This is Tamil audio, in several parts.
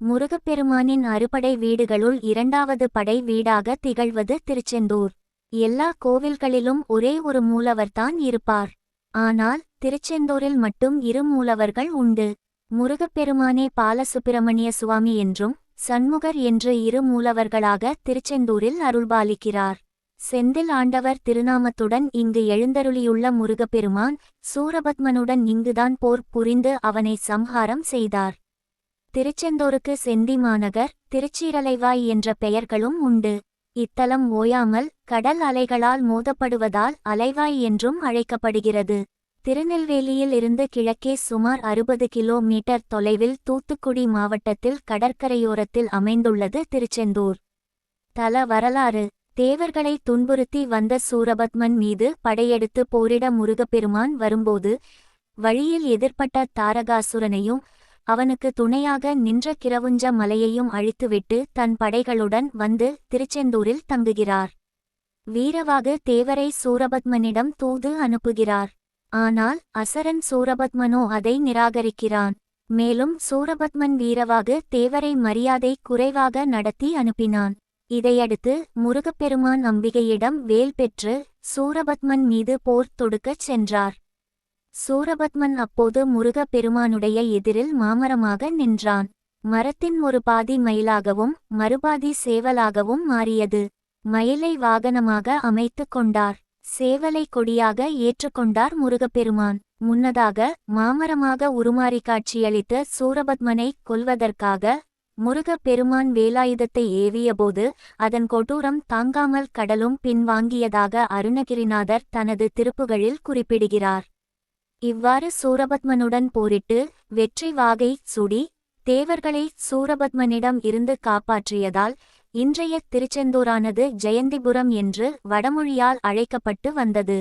முருகப்பெருமானின் அறுபடை வீடுகளுள் இரண்டாவது படை வீடாக திகழ்வது திருச்செந்தூர். எல்லா கோவில்களிலும் ஒரே ஒரு மூலவர்தான் இருப்பார். ஆனால் திருச்செந்தூரில் மட்டும் இரு மூலவர்கள் உண்டு. முருகப்பெருமானே பாலசுப்பிரமணிய சுவாமி என்றும் சண்முகர் என்று இரு மூலவர்களாக திருச்செந்தூரில் அருள்பாலிக்கிறார். செந்தில் ஆண்டவர் திருநாமத்துடன் இங்கு எழுந்தருளியுள்ள முருகப்பெருமான் சூரபத்மனுடன் இங்குதான் போர் புரிந்து அவனை சம்ஹாரம் செய்தார். திருச்செந்தூருக்கு செந்தி மாநகர் திருச்சீரலைவாய் என்ற பெயர்களும் உண்டு. இத்தலம் ஓயாமல் கடல் அலைகளால் மோதப்படுவதால் அலைவாய் என்றும் அழைக்கப்படுகிறது. திருநெல்வேலியில் இருந்து கிழக்கே சுமார் அறுபது கிலோமீட்டர் தொலைவில் தூத்துக்குடி மாவட்டத்தில் கடற்கரையோரத்தில் அமைந்துள்ளது திருச்செந்தூர். தல வரலாறு. தேவர்களை துன்புறுத்தி வந்த சூரபத்மன் மீது படையெடுத்து போரிட முருகப்பெருமான் வரும்போது வழியில் எதிர்ப்பட்ட தாரகாசுரனையும் அவனுக்கு துணையாக நின்ற கிரவுஞ்ச மலையையும் அழித்துவிட்டு தன் படைகளுடன் வந்து திருச்செந்தூரில் தங்குகிறார். வீரவாகு தேவரை சூரபத்மனிடம் தூது அனுப்புகிறார். ஆனால் அசரன் சூரபத்மனோ அதை நிராகரிக்கிறான். மேலும் சூரபத்மன் வீரவாகு தேவரை மரியாதை குறைவாக நடத்தி அனுப்பினான். இதையடுத்து முருகப்பெருமான் அம்பிகையிடம் வேல் பெற்று சூரபத்மன் மீது போர் தொடுக்கச் சென்றார். சூரபத்மன் அப்போது முருகப்பெருமானுடைய எதிரில் மாமரமாக நின்றான். மரத்தின் ஒரு பாதி மயிலாகவும் மறுபாதி சேவலாகவும் மாறியது. மயிலை வாகனமாக அமைத்துக் கொண்டார். சேவலை கொடியாக ஏற்றுக்கொண்டார் முருகப்பெருமான். முன்னதாக மாமரமாக உருமாறி காட்சியளித்த சூரபத்மனை கொல்வதற்காக முருகப் பெருமான் வேலாயுதத்தை ஏவியபோது அதன் கொடூரம் தாங்காமல் கடலும் பின்வாங்கியதாக அருணகிரிநாதர் தனது திருப்புகளில் குறிப்பிடுகிறார். இவ்வாறு சூரபத்மனுடன் போரிட்டு வெற்றி வாகை சுடி தேவர்களை சூரபத்மனிடம் இருந்து காப்பாற்றியதால் இன்றைய திருச்செந்தூரானது ஜெயந்திபுரம் என்று வடமொழியால் அழைக்கப்பட்டு வந்தது.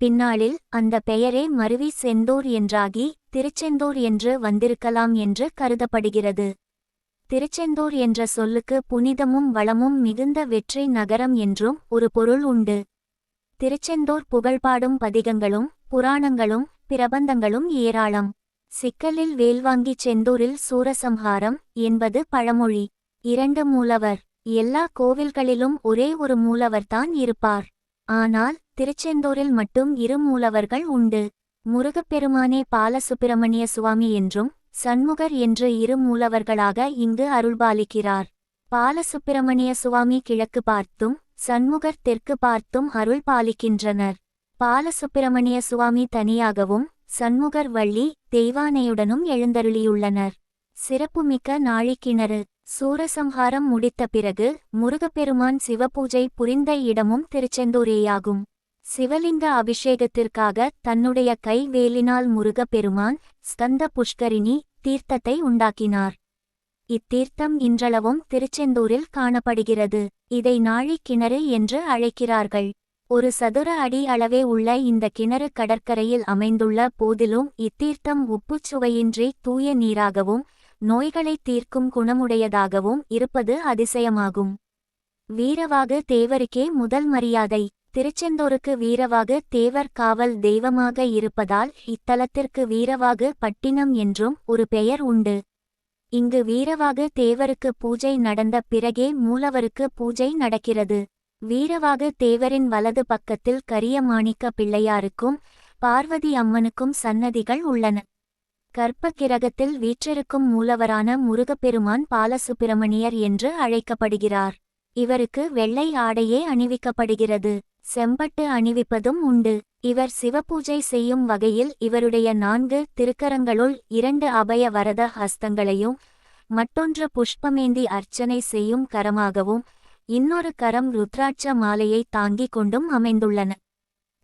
பின்னாளில் அந்த பெயரே மருவி செந்தூர் என்றாகி திருச்செந்தூர் என்று வந்திருக்கலாம் என்று கருதப்படுகிறது. திருச்செந்தூர் என்ற சொல்லுக்கு புனிதமும் வளமும் மிகுந்த வெற்றி நகரம் என்றும் ஒரு பொருள் உண்டு. திருச்செந்தூர் புகழ்பாடும் பதிகங்களும் புராணங்களும் பிரபந்தங்களும் ஏராளம். சிக்கலில் வேல்வாங்கிச் செந்தூரில் சூரசம்ஹாரம் என்பது பழமொழி. இரண்டு மூலவர். எல்லா கோவில்களிலும் ஒரே ஒரு மூலவர்தான் இருப்பார். ஆனால் திருச்செந்தூரில் மட்டும் இரு மூலவர்கள் உண்டு. முருகப்பெருமானே பாலசுப்பிரமணிய சுவாமி என்றும் சண்முகர் என்று இரு மூலவர்களாக இங்கு அருள்பாலிக்கிறார். பாலசுப்பிரமணிய சுவாமி கிழக்கு பார்த்தும் சண்முகர் தெற்கு பார்த்தும் அருள் பாலிக்கின்றனர் பாலசுப்பிரமணிய சுவாமி தனியாகவும் சண்முகர் வள்ளி தெய்வானையுடனும் எழுந்தருளியுள்ளனர். சிறப்புமிக்க நாழிக்கிணறு. சூரசம்ஹாரம் முடித்த பிறகு முருகப்பெருமான் சிவபூஜை புரிந்த இடமும் திருச்செந்தூரேயாகும். சிவலிங்க அபிஷேகத்திற்காக தன்னுடைய கை வேலினால் முருகப்பெருமான் ஸ்கந்த புஷ்கரிணி தீர்த்தத்தை உண்டாக்கினார். இத்தீர்த்தம் இன்றளவும் திருச்செந்தூரில் காணப்படுகிறது. இதை நாழிக் கிணறு என்று அழைக்கிறார்கள். ஒரு சதுர அடி அளவே உள்ள இந்த கிணறு கடற்கரையில் அமைந்துள்ள போதிலும் இத்தீர்த்தம் உப்புச் சுவையின்றி தூய நீராகவும் நோய்களை தீர்க்கும் குணமுடையதாகவும் இருப்பது அதிசயமாகும். வீரவாகு தேவருக்கே முதல் மரியாதை. திருச்செந்தூருக்கு வீரவாகு தேவர் காவல் தெய்வமாக இருப்பதால் இத்தலத்திற்கு வீரவாகு பட்டினம் என்றும் ஒரு பெயர் உண்டு. இங்கு வீரவாகு தேவருக்கு பூஜை நடந்த பிறகே மூலவருக்கு பூஜை நடக்கிறது. வீரவாக தேவரின் வலது பக்கத்தில் கரிய மாணிக்க பிள்ளையாருக்கும் பார்வதி அம்மனுக்கும் சன்னதிகள் உள்ளன. கற்பகிரகத்தில் வீற்றிருக்கும் மூலவரான முருகப்பெருமான் பாலசுப்பிரமணியர் என்று அழைக்கப்படுகிறார். இவருக்கு வெள்ளை ஆடையே அணிவிக்கப்படுகிறது. செம்பட்டு அணிவிப்பதும் உண்டு. இவர் சிவபூஜை செய்யும் வகையில் இவருடைய நான்கு திருக்கரங்களுள் இரண்டு அபய வரத ஹஸ்தங்களையும் மற்றொன்று புஷ்பமேந்தி அர்ச்சனை செய்யும் கரமாகவும் இன்னொரு கரம் ருத்ராட்ச மாலையை தாங்கிக் கொண்டும் அமைந்துள்ளன.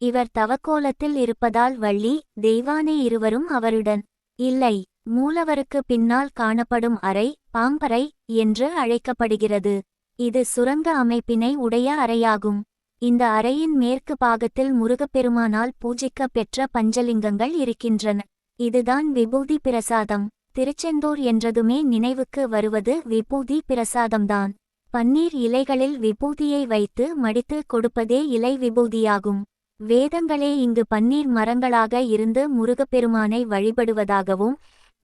இவர் தவக்கோலத்தில் இருப்பதால் வள்ளி தெய்வானை இருவரும் அவருடன். இல்லை மூலவருக்கு பின்னால் காணப்படும் அறை பாம்பறை என்று அழைக்கப்படுகிறது. இது சுரங்க அமைப்பினை உடைய அறையாகும். இந்த அறையின் மேற்கு பாகத்தில் முருகப்பெருமானால் பூஜிக்க பெற்ற பஞ்சலிங்கங்கள் இருக்கின்றன. இதுதான் விபூதி பிரசாதம். திருச்செந்தூர் என்றதுமே நினைவுக்கு வருவது விபூதி பிரசாதம்தான். பன்னீர் இலைகளில் விபூதியை வைத்து மடித்து கொடுப்பதே இலை விபூதியாகும். வேதங்களே இங்கு பன்னீர் மரங்களாக இருந்து முருகப்பெருமானை வழிபடுவதாகவும்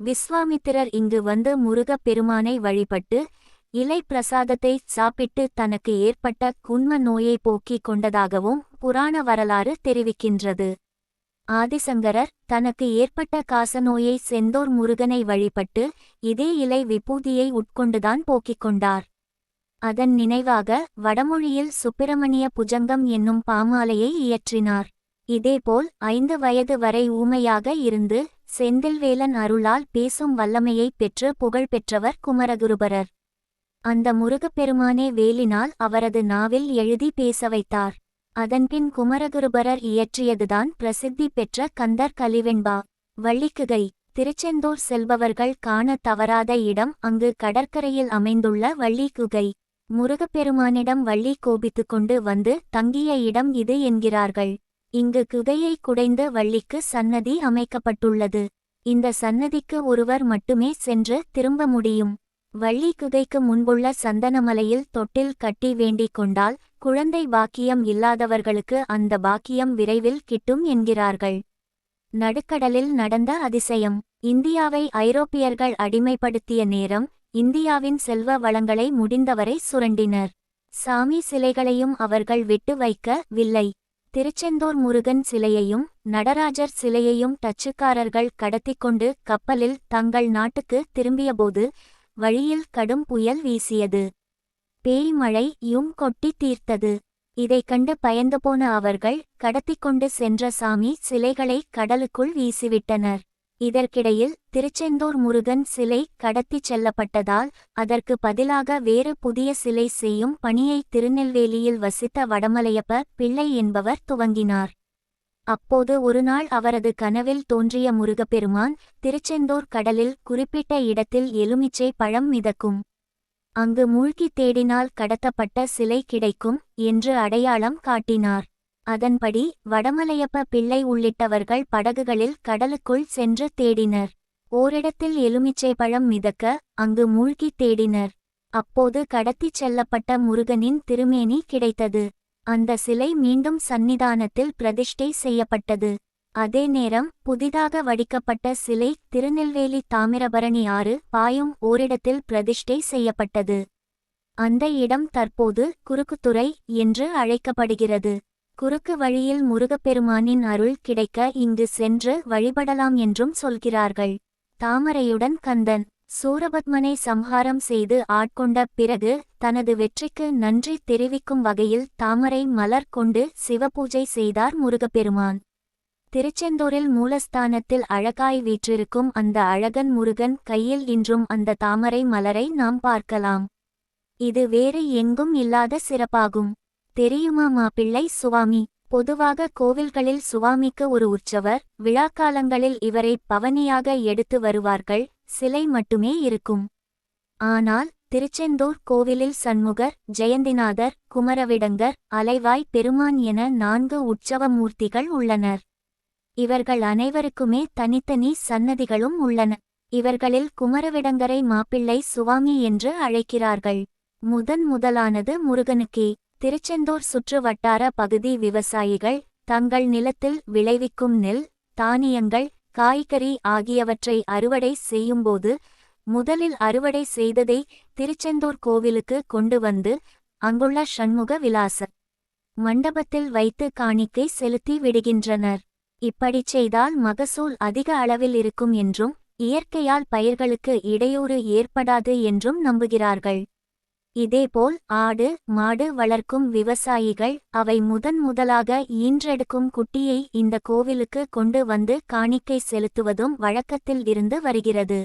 விஸ்வாமித்திரர் இங்கு வந்து முருகப் பெருமானை வழிபட்டு இலை பிரசாதத்தை சாப்பிட்டு தனக்கு ஏற்பட்ட குன்ம நோயை போக்கிக் கொண்டதாகவும் புராண வரலாறு தெரிவிக்கின்றது. ஆதிசங்கரர் தனக்கு ஏற்பட்ட காசநோயை செந்தோர் முருகனை வழிபட்டு இதே இலை விபூதியை உட்கொண்டுதான் போக்கிக் கொண்டார். அதன் நினைவாக வடமொழியில் சுப்பிரமணிய புஜங்கம் என்னும் பாமாலையை இயற்றினார். இதேபோல் ஐந்து வயது வரை ஊமையாக இருந்து செந்தில்வேலன் அருளால் பேசும் வல்லமையை பெற்று புகழ் பெற்றவர் குமரகுருபரர். அந்த முருகப்பெருமானே வேலினால் அவரது நாவில் எழுதி பேச வைத்தார் அதன்பின் குமரகுருபரர் இயற்றியதுதான் பிரசித்தி பெற்ற கந்தர் கலிவெண்பா. வள்ளிக்குகை திருச்செந்தூர் செல்பவர்கள் காண தவறாத இடம் அங்கு கடற்கரையில் அமைந்துள்ள வள்ளிக்குகை. முருகப்பெருமானிடம் வள்ளி கோபித்துக் கொண்டு வந்து தங்கிய இடம் இது என்கிறார்கள். இங்கு குகையை குடைந்து வள்ளிக்கு சன்னதி அமைக்கப்பட்டுள்ளது. இந்த சன்னதிக்கு ஒருவர் மட்டுமே சென்று திரும்ப முடியும். வள்ளி குகைக்கு முன்புள்ள சந்தனமலையில் தொட்டில் கட்டி வேண்டிக் கொண்டால் குழந்தை பாக்கியம் இல்லாதவர்களுக்கு அந்த பாக்கியம் விரைவில் கிட்டும் என்கிறார்கள். நடுக்கடலில் நடந்த அதிசயம். இந்தியாவை ஐரோப்பியர்கள் அடிமைப்படுத்திய நேரம் இந்தியாவின் செல்வ வளங்களை முடிந்தவரை சுரண்டினர். சாமி சிலைகளையும் அவர்கள் விட்டு வைக்க வில்லை. திருச்செந்தூர் முருகன் சிலையையும் நடராஜர் சிலையையும் டச்சுக்காரர்கள் கடத்திக்கொண்டு கப்பலில் தங்கள் நாட்டுக்கு திரும்பியபோது வழியில் கடும் புயல் வீசியது. பேய் மழை யும் கொட்டி தீர்த்தது. இதைக் கண்டு பயந்துபோன அவர்கள் கடத்திக்கொண்டு சென்ற சாமி சிலைகளை கடலுக்குள் வீசிவிட்டனர். இதற்கிடையில் திருச்செந்தூர் முருகன் சிலை கடத்திச் செல்லப்பட்டதால் அதற்கு பதிலாக வேறு புதிய சிலை செய்யும் பணியை திருநெல்வேலியில் வசித்த வடமலையப்ப பிள்ளை என்பவர் துவங்கினார். அப்போது ஒருநாள் அவரது கனவில் தோன்றிய முருகப்பெருமான் திருச்செந்தூர் கடலில் குறிப்பிட்ட இடத்தில் எலுமிச்சை பழம் மிதக்கும். அங்கு மூழ்கி தேடினால் கடத்தப்பட்ட சிலை கிடைக்கும் என்று அடையாளம் காட்டினார். அதன்படி வடமலையப்ப பிள்ளை உள்ளிட்டவர்கள் படகுகளில் கடலுக்குள் சென்று தேடினர். ஓரிடத்தில் எலுமிச்சை பழம் மிதக்க அங்கு மூழ்கி தேடினர். அப்போது கடத்திச் செல்லப்பட்ட முருகனின் திருமேனி கிடைத்தது. அந்த சிலை மீண்டும் சந்நிதானத்தில் பிரதிஷ்டை செய்யப்பட்டது. அதே நேரம் புதிதாக வடிக்கப்பட்ட சிலை திருநெல்வேலி தாமிரபரணி ஆறு பாயும் ஓரிடத்தில் பிரதிஷ்டை செய்யப்பட்டது. அந்த இடம் தற்போது குறுக்குத்துறை என்று அழைக்கப்படுகிறது. குறுக்கு வழியில் முருகப்பெருமானின் அருள் கிடைக்க இங்கு சென்று வழிபடலாம் என்றும் சொல்கிறார்கள். தாமரையுடன் கந்தன் சூரபத்மனை சம்ஹாரம் செய்து ஆட்கொண்ட பிறகு தனது வெற்றிக்கு நன்றி தெரிவிக்கும் வகையில் தாமரை மலர் கொண்டு சிவபூஜை செய்தார் முருகப்பெருமான். திருச்செந்தூரில் மூலஸ்தானத்தில் அழகாய் வீற்றிருக்கும் அந்த அழகன் முருகன் கையில் இன்றும் அந்த தாமரை மலரை நாம் பார்க்கலாம். இது வேறு எங்கும் இல்லாத சிறப்பாகும். தெரியுமா மாப்பிள்ளை சுவாமி? பொதுவாக கோவில்களில் சுவாமிக்கு ஒரு உற்சவர் விழாக்காலங்களில் இவரை பவனியாக எடுத்து வருவார்கள் சிலை மட்டுமே இருக்கும். ஆனால் திருச்செந்தூர் கோவிலில் சண்முகர் ஜெயந்திநாதர் குமரவிடங்கர் அலைவாய் பெருமான் என நான்கு உற்சவ மூர்த்திகள் உள்ளனர். இவர்கள் அனைவருக்குமே தனித்தனி சன்னதிகளும் உள்ளன. இவர்களில் குமரவிடங்கரை மாப்பிள்ளை சுவாமி என்று அழைக்கிறார்கள். முதன் முதலானது முருகனுக்கே. திருச்செந்தூர் சுற்று வட்டார பகுதி விவசாயிகள் தங்கள் நிலத்தில் விளைவிக்கும் நெல் தானியங்கள் காய்கறி ஆகியவற்றை அறுவடை செய்யும்போது முதலில் அறுவடை செய்ததை திருச்செந்தூர் கோவிலுக்கு கொண்டு வந்து அங்குள்ள ஷண்முக விலாச மண்டபத்தில் வைத்து காணிக்கை செலுத்தி விடுகின்றனர். இப்படிச் செய்தால் மகசூல் அதிக அளவில் இருக்கும் என்றும் இயற்கையால் பயிர்களுக்கு இடையூறு ஏற்படாது என்றும் நம்புகிறார்கள். இதேபோல் ஆடு மாடு வளர்க்கும் விவசாயிகள் அவை முதன் முதலாக ஈன்றெடுக்கும் குட்டியை இந்த கோவிலுக்கு கொண்டு வந்து காணிக்கை செலுத்துவதும் வழக்கத்தில் இருந்து வருகிறது.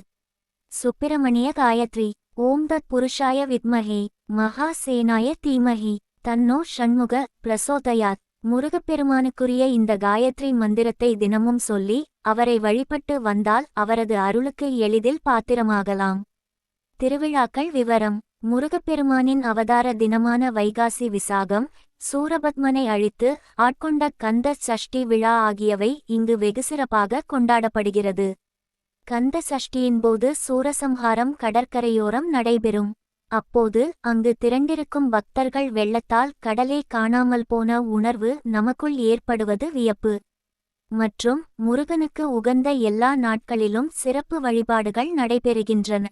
சுப்பிரமணிய காயத்ரி ஓம் தத் புருஷாய வித்மகே மகா சேனாய தீமஹி தன்னோ ஷண்முக பிரசோதயாத். முருகப்பெருமானுக்குரிய இந்த காயத்ரி மந்திரத்தை தினமும் சொல்லி அவரை வழிபட்டு வந்தால் அவரது அருளுக்கு எளிதில் பாத்திரமாகலாம். திருவிழாக்கள் விவரம். முருகப்பெருமானின் அவதார தினமான வைகாசி விசாகம் சூரபத்மனை அழித்து ஆட்கொண்ட கந்த சஷ்டி விழா ஆகியவை இங்கு வெகு சிறப்பாக கொண்டாடப்படுகிறது. கந்த சஷ்டியின் போது சூரசம்ஹாரம் கடற்கரையோரம் நடைபெறும். அப்போது அங்கு திரண்டிருக்கும் பக்தர்கள் வெள்ளத்தால் கடலே காணாமல் போன உணர்வு நமக்குள் ஏற்படுவது வியப்பு. மற்றும் முருகனுக்கு உகந்த எல்லா நாட்களிலும் சிறப்பு வழிபாடுகள் நடைபெறுகின்றன.